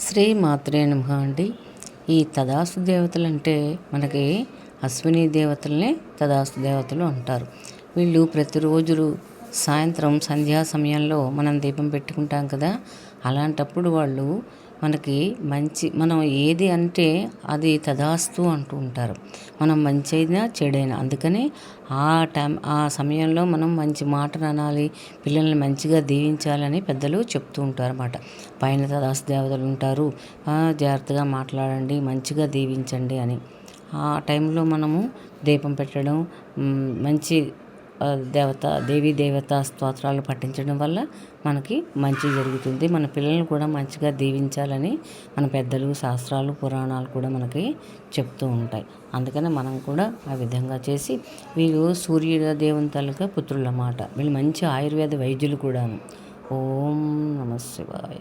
శ్రీ మాత్రే నమ అండి. ఈ తదాస్తు దేవతలు అంటే మనకి అశ్విని దేవతలనే తదాస్తు దేవతలు అంటారు. వీళ్ళు ప్రతిరోజు సాయంత్రం సంధ్యా సమయంలో మనం దీపం పెట్టుకుంటాం కదా అలాంటప్పుడు వాళ్ళు మనకి మంచి మనం ఏది అంటే అది తదాస్తు అంటూ ఉంటారు. మనం మంచి అయినా చెడైనా. అందుకని ఆ టైం ఆ సమయంలో మనం మంచి మాటలు అనాలి పిల్లల్ని మంచిగా దీవించాలని పెద్దలు చెప్తూ ఉంటారు అన్నమాట పైన తదాస్తు దేవతలు ఉంటారు జాగ్రత్తగా మాట్లాడండి మంచిగా దీవించండి అని. ఆ టైంలో మనము దీపం పెట్టడం మంచి దేవత దేవీ దేవత స్తోత్రాలు పఠించడం వల్ల మనకి మంచి జరుగుతుంది. మన పిల్లల్ని కూడా మంచిగా దీవించాలని మన పెద్దలు శాస్త్రాలు పురాణాలు కూడా మనకి చెప్తూ ఉంటాయి. అందుకని మనం కూడా ఆ విధంగా చేసి వీళ్ళు సూర్యుడ దేవుని తాలూకా పుత్రులు అన్నమాట వీళ్ళు మంచి ఆయుర్వేద వైద్యులు కూడాను. ఓం నమ శివాయ.